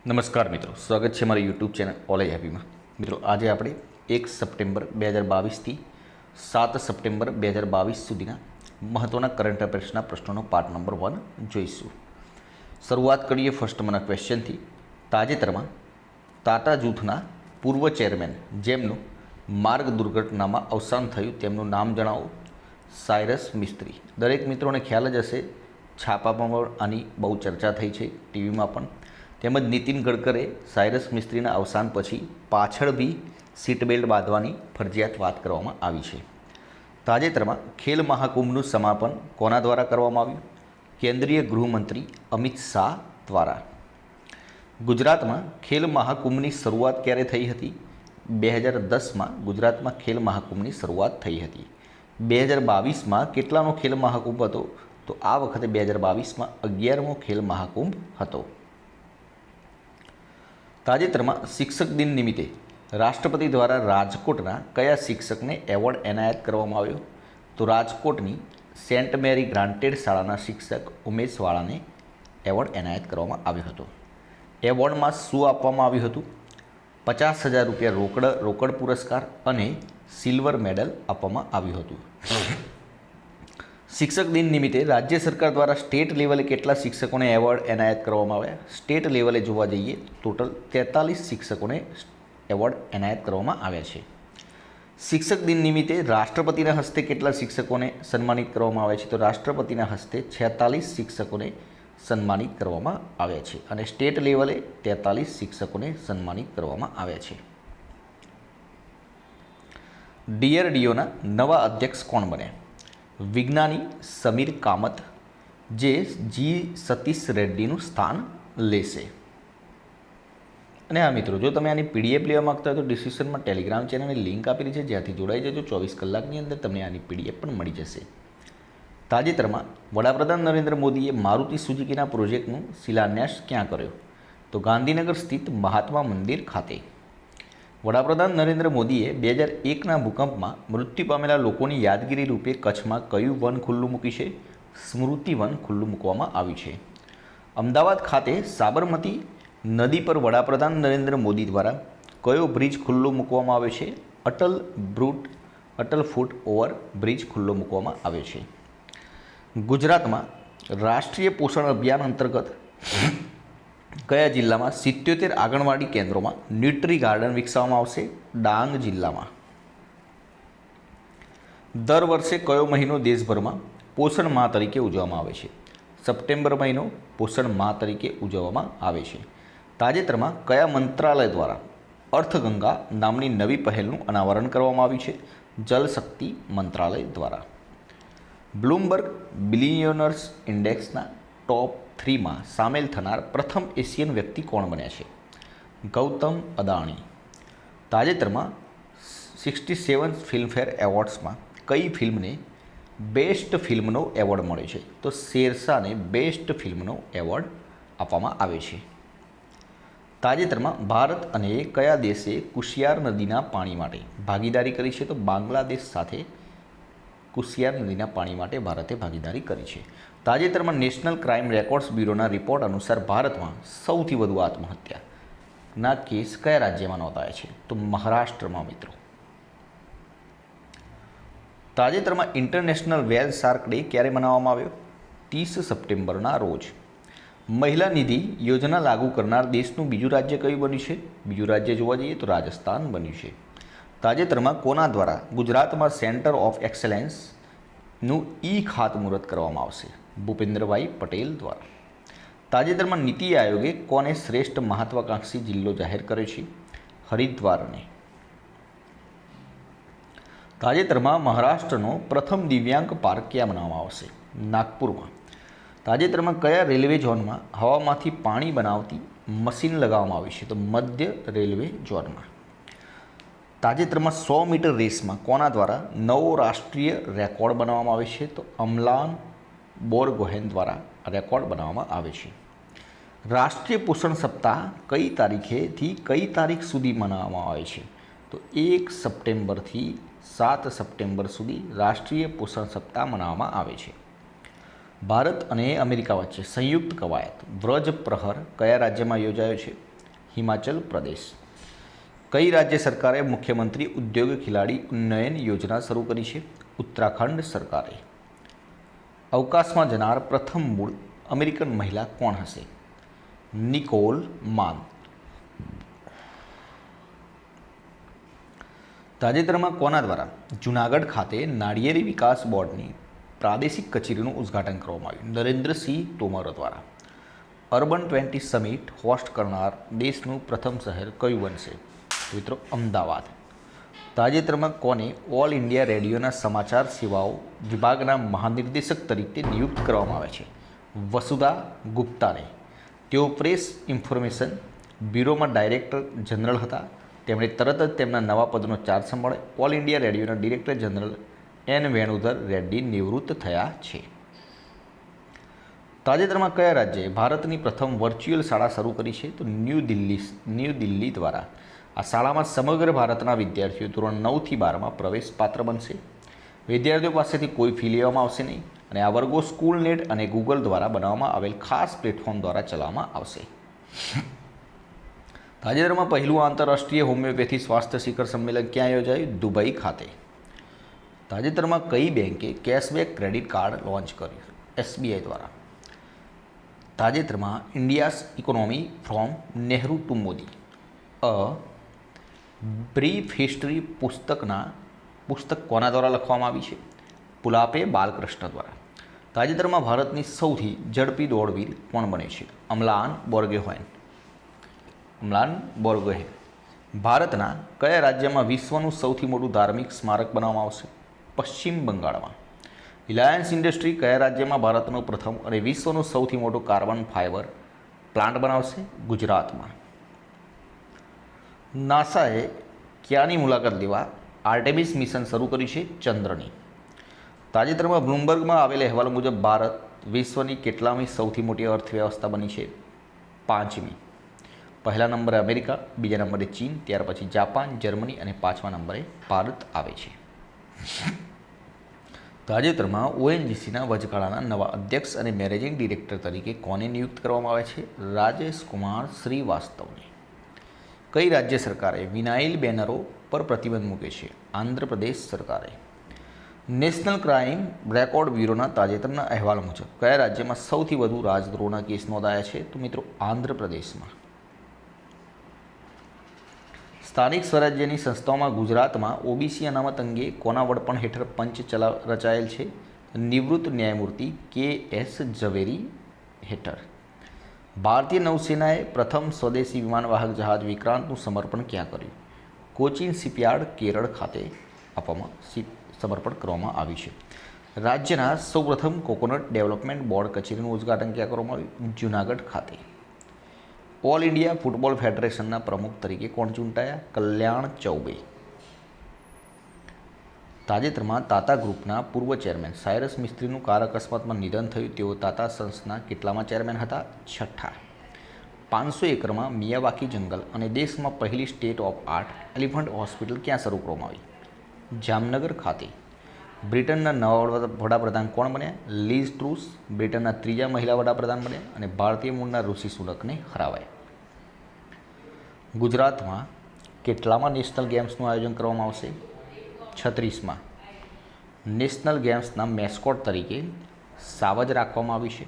નમસ્કાર મિત્રો, સ્વાગત છે મારી યુટ્યુબ ચેનલ ઓલેજ હેપીમાં મિત્રો, આજે આપણે એક સપ્ટેમ્બર બે હજાર બાવીસથી સાત સપ્ટેમ્બર બે હજાર બાવીસ સુધીના મહત્ત્વના કરંટ અફેર્સના પ્રશ્નોનો પાર્ટ નંબર વન જોઈશું. શરૂઆત કરીએ ફર્સ્ટ મના ક્વેશ્ચનથી તાજેતરમાં ટાટા જૂથના પૂર્વ ચેરમેન જેમનું માર્ગ દુર્ઘટનામાં અવસાન થયું તેમનું નામ જણાવો. સાયરસ મિસ્ત્રી. દરેક મિત્રોને ખ્યાલ જ હશે, છાપામાં પણ આની બહુ ચર્ચા થઈ છે. ટીવીમાં પણ તેમજ નીતિન ગડકરે સાયરસ મિસ્ત્રીના અવસાન પછી પાછળ બી સીટ બેલ્ટ બાંધવાની ફરજિયાત વાત કરવામાં આવી છે. તાજેતરમાં ખેલ મહાકુંભનું સમાપન કોના દ્વારા કરવામાં આવ્યું? કેન્દ્રીય ગૃહમંત્રી અમિત શાહ દ્વારા. ગુજરાતમાં ખેલ મહાકુંભની શરૂઆત ક્યારે થઈ હતી? બે હજાર દસમાં ગુજરાતમાં ખેલ મહાકુંભની શરૂઆત થઈ હતી. બે હજાર બાવીસમાં કેટલાનો ખેલ મહાકુંભ હતો? તો આ વખતે બે હજાર બાવીસમાં અગિયારમો ખેલ મહાકુંભ હતો. તાજેતરમાં શિક્ષક દિન નિમિત્તે રાષ્ટ્રપતિ દ્વારા રાજકોટના કયા શિક્ષકને એવોર્ડ એનાયત કરવામાં આવ્યો? તો રાજકોટની સેન્ટ મેરી ગ્રાન્ટેડ શાળાના શિક્ષક ઉમેશ વાળાને એવોર્ડ એનાયત કરવામાં આવ્યો હતો. એવોર્ડમાં શું આપવામાં આવ્યું હતું? પચાસ હજાર રૂપિયા રોકડ રોકડ પુરસ્કાર અને સિલ્વર મેડલ આપવામાં આવ્યું હતું. શિક્ષક દિન નિમિત્તે રાજ્ય સરકાર દ્વારા સ્ટેટ લેવલે કેટલા શિક્ષકોને એવોર્ડ એનાયત કરવામાં આવ્યા? સ્ટેટ લેવલે જોવા જઈએ, ટોટલ તેતાલીસ શિક્ષકોને એવોર્ડ એનાયત કરવામાં આવ્યા છે. શિક્ષક દિન નિમિત્તે રાષ્ટ્રપતિના હસ્તે કેટલા શિક્ષકોને સન્માનિત કરવામાં આવ્યા છે? તો રાષ્ટ્રપતિના હસ્તે છેતાલીસ શિક્ષકોને સન્માનિત કરવામાં આવ્યા છે અને સ્ટેટ લેવલે તેતાલીસ શિક્ષકોને સન્માનિત કરવામાં આવ્યા છે. ડીઆરડીઓના નવા અધ્યક્ષ કોણ બન્યા? વિજ્ઞાની સમીર કામત, જે જી સતીશ રેડ્ડીનું સ્થાન લેશે. અને આ મિત્રો, જો તમે આની પીડીએફ લેવા માગતા હોય તો ડિસ્ક્રિપ્શનમાં ટેલિગ્રામ ચેનલની લિંક આપેલી છે, જ્યાંથી જોડાઈ જજો. ચોવીસ કલાકની અંદર તમને આની પીડીએફ પણ મળી જશે. તાજેતરમાં વડાપ્રધાન નરેન્દ્ર મોદીએ મારુતિ સુઝુકીના પ્રોજેક્ટનું શિલાન્યાસ ક્યાં કર્યો? તો ગાંધીનગર સ્થિત મહાત્મા મંદિર ખાતે. વડાપ્રધાન નરેન્દ્ર મોદીએ બે હજાર એકના ભૂકંપમાં મૃત્યુ પામેલા લોકોની યાદગીરી રૂપે કચ્છમાં કયું વન ખુલ્લું મૂકી છે? સ્મૃતિ વન ખુલ્લું મૂકવામાં આવ્યું છે. અમદાવાદ ખાતે સાબરમતી નદી પર વડાપ્રધાન નરેન્દ્ર મોદી દ્વારા કયો બ્રિજ ખુલ્લો મૂકવામાં આવ્યો છે? અટલ બ્રુટ, અટલ ફૂટ ઓવર બ્રિજ ખુલ્લો મૂકવામાં આવ્યો છે. ગુજરાતમાં રાષ્ટ્રીય પોષણ અભિયાન અંતર્ગત કયા જિલ્લામાં સિત્યોતેર આંગણવાડી કેન્દ્રોમાં ન્યુટ્રી ગાર્ડન વિકસાવવામાં આવશે? ડાંગ જિલ્લામાં. દર વર્ષે કયો મહિનો દેશભરમાં પોષણ માહ તરીકે ઉજવવામાં આવે છે? સપ્ટેમ્બર મહિનો પોષણ માહ તરીકે ઉજવવામાં આવે છે. તાજેતરમાં કયા મંત્રાલય દ્વારા અર્થગંગા નામની નવી પહેલનું અનાવરણ કરવામાં આવ્યું છે? જલશક્તિ મંત્રાલય દ્વારા. બ્લૂમબર્ગ બિલિયનર્સ ઇન્ડેક્સના ટોપ થ્રીમાં સામેલ થનાર પ્રથમ એશિયન વ્યક્તિ કોણ બન્યા છે? ગૌતમ અદાણી. તાજેતરમાં સિક્સટી સેવન ફિલ્મફેર એવોર્ડ્સમાં કઈ ફિલ્મને બેસ્ટ ફિલ્મનો એવોર્ડ મળ્યો છે? તો શેરશાહને બેસ્ટ ફિલ્મનો એવોર્ડ આપવામાં આવે છે. તાજેતરમાં ભારત અને કયા દેશે કુશિયાર નદીના પાણી માટે ભાગીદારી કરી છે? તો બાંગ્લાદેશ સાથે કુશિયાર નદીના પાણી માટે ભારતે ભાગીદારી કરી છે. તાજેતરમાં નેશનલ ક્રાઇમ રેકોર્ડ્સ બ્યુરોના રિપોર્ટ અનુસાર ભારતમાં સૌથી વધુ આત્મહત્યાના કેસ કયા રાજ્યમાં નોંધાયા છે? તો મહારાષ્ટ્રમાં મિત્રો. તાજેતરમાં ઇન્ટરનેશનલ વેલ શાર્ક ડે ક્યારે મનાવવામાં આવ્યો? ત્રીસ સપ્ટેમ્બરના રોજ. મહિલા નિધિ યોજના લાગુ કરનાર દેશનું બીજું રાજ્ય કયું બન્યું છે? બીજું રાજ્ય જોવા જઈએ તો રાજસ્થાન બન્યું છે. તાજેતરમાં કોના દ્વારા ગુજરાતમાં સેન્ટર ઓફ એક્સેલન્સનું ઈ ખાતમુહૂર્ત કરવામાં આવશે? ભૂપેન્દ્રભાઈ પટેલ દ્વારા. તાજેતરમાં નીતિ આયોગે કોને શ્રેષ્ઠ મહત્વાકાંક્ષી જિલ્લો જાહેર કર્યો છે? હરિદ્વારને. તાજેતરમાં મહારાષ્ટ્રનો પ્રથમ દિવ્યાંગ પાર્ક ક્યાં બનાવવામાં આવશે? નાગપુરમાં. તાજેતરમાં કયા રેલવે ઝોનમાં હવામાંથી પાણી બનાવતી મશીન લગાવવામાં આવી છે? તો મધ્ય રેલવે ઝોનમાં. તાજેતરમાં સો મીટર રેસમાં કોના દ્વારા નવો રાષ્ટ્રીય રેકોર્ડ બનાવવામાં આવે છે? તો અમલાન બોરગોહેન દ્વારા રેકોર્ડ બનાવવામાં આવે છે. રાષ્ટ્રીય પોષણ સપ્તાહ કઈ તારીખેથી કઈ તારીખ સુધી મનાવવામાં આવે છે? તો એક સપ્ટેમ્બરથી સાત સપ્ટેમ્બર સુધી રાષ્ટ્રીય પોષણ સપ્તાહ મનાવવામાં આવે છે. ભારત અને અમેરિકા વચ્ચે સંયુક્ત કવાયત, વ્રજ પ્રહર કયા રાજ્યમાં યોજાયો છે? હિમાચલ પ્રદેશ. કઈ રાજ્ય સરકારે મુખ્યમંત્રી ઉદ્યોગ ખેલાડી ઉન્નયન યોજના શરૂ કરી છે? ઉત્તરાખંડ સરકારે. અવકાશમાં જનાર પ્રથમ મૂળ અમેરિકન મહિલા કોણ હશે? નિકોલ માન તાજેતરમાં કોના દ્વારા? જૂનાગઢ ખાતે નાળિયેરી વિકાસ બોર્ડની પ્રાદેશિક કચેરીનું ઉદ્ઘાટન કરવામાં આવ્યું. નરેન્દ્રસિંહ તોમર દ્વારા. અર્બન ટ્વેન્ટી સમિટ હોસ્ટ કરનાર દેશનું પ્રથમ શહેર કયું બનશે? મિત્રો, અમદાવાદ. તાજેતરમાં કોને ઓલ ઇન્ડિયા રેડિયોના સમાચાર સેવાઓ વિભાગના મહાનિર્દેશક તરીકે નિયુક્ત કરવામાં આવે છે? વસુધા ગુપ્તાને. તેઓ પ્રેસ ઇન્ફોર્મેશન બ્યુરોમાં ડાયરેક્ટર જનરલ હતા. તેમણે તરત જ તેમના નવા પદનો ચાર્જ સંભાળે all India રેડિયોના director general N Venudhar Reddy નિવૃત્ત થયા છે. તાજેતરમાં કયા રાજ્યે ભારતની પ્રથમ વર્ચ્યુઅલ શાળા શરૂ કરી છે? તો ન્યૂ દિલ્હી ન્યૂ દિલ્હી દ્વારા. આ શાળામાં સમગ્ર ભારતના વિદ્યાર્થીઓ ધોરણ નવથી બારમાં પ્રવેશ પાત્ર બનશે. વિદ્યાર્થીઓ પાસેથી કોઈ ફી લેવામાં આવશે નહીં અને આ વર્ગો સ્કૂલ નેટ અને ગૂગલ દ્વારા બનાવવામાં આવેલ ખાસ પ્લેટફોર્મ દ્વારા ચલાવવામાં આવશે. તાજેતરમાં પહેલું આંતરરાષ્ટ્રીય હોમિયોપેથી સ્વાસ્થ્ય શિખર સંમેલન ક્યાં યોજાયું? દુબઈ ખાતે. તાજેતરમાં કઈ બેંકે કેશબેક ક્રેડિટ કાર્ડ લોન્ચ કર્યું? એસબીઆઈ દ્વારા. તાજેતરમાં India's economy from Nehru to Modi. A brief history પુસ્તકના, પુસ્તક કોના દ્વારા લખવામાં આવી છે? પુલાપે બાલકૃષ્ણ દ્વારા. તાજેતરમાં ભારતની સૌથી ઝડપી દોડવીર કોણ બને છે? અમલાન બોર્ગેહોયન અમલાન બોર્ગોહેન ભારતના કયા રાજ્યમાં વિશ્વનું સૌથી મોટું ધાર્મિક સ્મારક બનાવવામાં આવશે? પશ્ચિમ બંગાળમાં. રિલાયન્સ ઇન્ડસ્ટ્રી કયા રાજ્યમાં ભારતનું પ્રથમ અને વિશ્વનું સૌથી મોટું કાર્બન ફાઇબર પ્લાન્ટ બનાવશે? ગુજરાતમાં. નાસાએ ક્યાંની મુલાકાત લેવા આર્ટેમિસ મિશન શરૂ કર્યું છે ચંદ્રની? તાજેતરમાં બ્લુમબર્ગમાં આવેલા અહેવાલ મુજબ ભારત વિશ્વની કેટલામી સૌથી મોટી અર્થવ્યવસ્થા બની છે? પાંચમી. પહેલા નંબરે અમેરિકા, બીજા નંબરે ચીન, ત્યાર પછી જાપાન, જર્મની અને પાંચમા નંબરે ભારત આવે છે. તાજેતરમાં ઓએનજીસીના વચગાળાના નવા અધ્યક્ષ અને મેનેજિંગ ડિરેક્ટર તરીકે કોને નિયુક્ત કરવામાં આવે છે? રાજેશ કુમાર શ્રીવાસ્તવને. કઈ રાજ્ય સરકારે વિનાઇલ બેનરો પર પ્રતિબંધ મૂકે છે? આંધ્રપ્રદેશ સરકારે. નેશનલ ક્રાઇમ રેકોર્ડ બ્યુરોના તાજેતરના અહેવાલ મુજબ કયા રાજ્યમાં સૌથી વધુ રાજદ્રોહના કેસ નોંધાયા છે? તો મિત્રો, આંધ્રપ્રદેશમાં. સ્થાનિક સ્વરાજ્યની સંસ્થાઓમાં ગુજરાતમાં ઓબીસી અનામત અંગે કોના વડપણ હેઠળ પંચ ચલા રચાયેલ છે. નિવૃત્ત ન્યાયમૂર્તિ કે એસ ઝવેરી હેઠળ. ભારતીય નૌસેનાએ પ્રથમ સ્વદેશી વિમાનવાહક જહાજ વિક્રાંતનું સમર્પણ ક્યાં કર્યું? કોચીન શિપયાર્ડ કેરળ ખાતે આપવામાં સમર્પણ કરવામાં આવ્યું છે. રાજ્યના સૌપ્રથમ કોકોનટ ડેવલપમેન્ટ બોર્ડ કચેરીનું ઉદ્ઘાટન ક્યાં કરવામાં આવ્યું? જૂનાગઢ ખાતે. ઓલ ઇન્ડિયા ફૂટબોલ ફેડરેશનના પ્રમુખ તરીકે કોણ ચૂંટાયા? કલ્યાણ ચૌબે. તાજેતરમાં તાતા ગ્રુપના પૂર્વ ચેરમેન સાયરસ મિસ્ત્રીનું કાર અકસ્માતમાં નિધન થયું. તેઓ તાતા સંસ્થના કેટલામાં ચેરમેન હતા? છઠ્ઠા. પાંચસો એકરમાં મિયાવાકી જંગલ અને દેશમાં પહેલી state of art elephant hospital ક્યાં શરૂ કરવામાં આવી? જામનગર ખાતે. બ્રિટનના નવા વડાપ્રધાન કોણ બન્યા? Liz Truss. બ્રિટનના ત્રીજા મહિલા વડાપ્રધાન બન્યા અને ભારતીય મૂળના ઋષિ સુલકને હરાવાયા. ગુજરાતમાં કેટલામાં નેશનલ ગેમ્સનું આયોજન કરવામાં આવશે? છત્રીસમાં. નેશનલ ગેમ્સના મેસ્કોટ તરીકે સાવજ રાખવામાં આવી છે.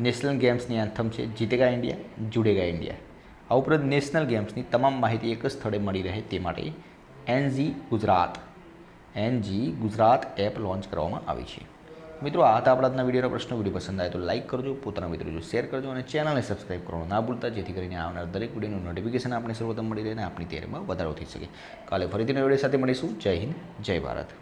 નેશનલ ગેમ્સની એન્થમ છે જીતેગા ઇન્ડિયા, જુડેગા ઇન્ડિયા. આ ઉપરાંત નેશનલ ગેમ્સની તમામ માહિતી એક જ સ્થળે મળી રહે તે માટે NG Gujarat NG Gujarat app launch કરવામાં આવી છે. મિત્રો, આ હતા આપણા આજના વિડીયોનો પ્રશ્ન. વીડિયો પસંદ આવે તો લાઇક કરજો, પોતાના મિત્રો જો શેર કરજો અને ચેનલને સબસ્ક્રાઇબ કરવાનું ના ભૂલતા, જેથી કરીને આવનાર દરેક વિડીયોનું નોટિફિકેશન આપણે સર્વોત્તમ મળી રહે અને આપણી તૈયારીમાં વધારો થઈ શકે. કાલે ફરીથી નવી સાથે મળીશું. જય હિન્દ, જય ભારત.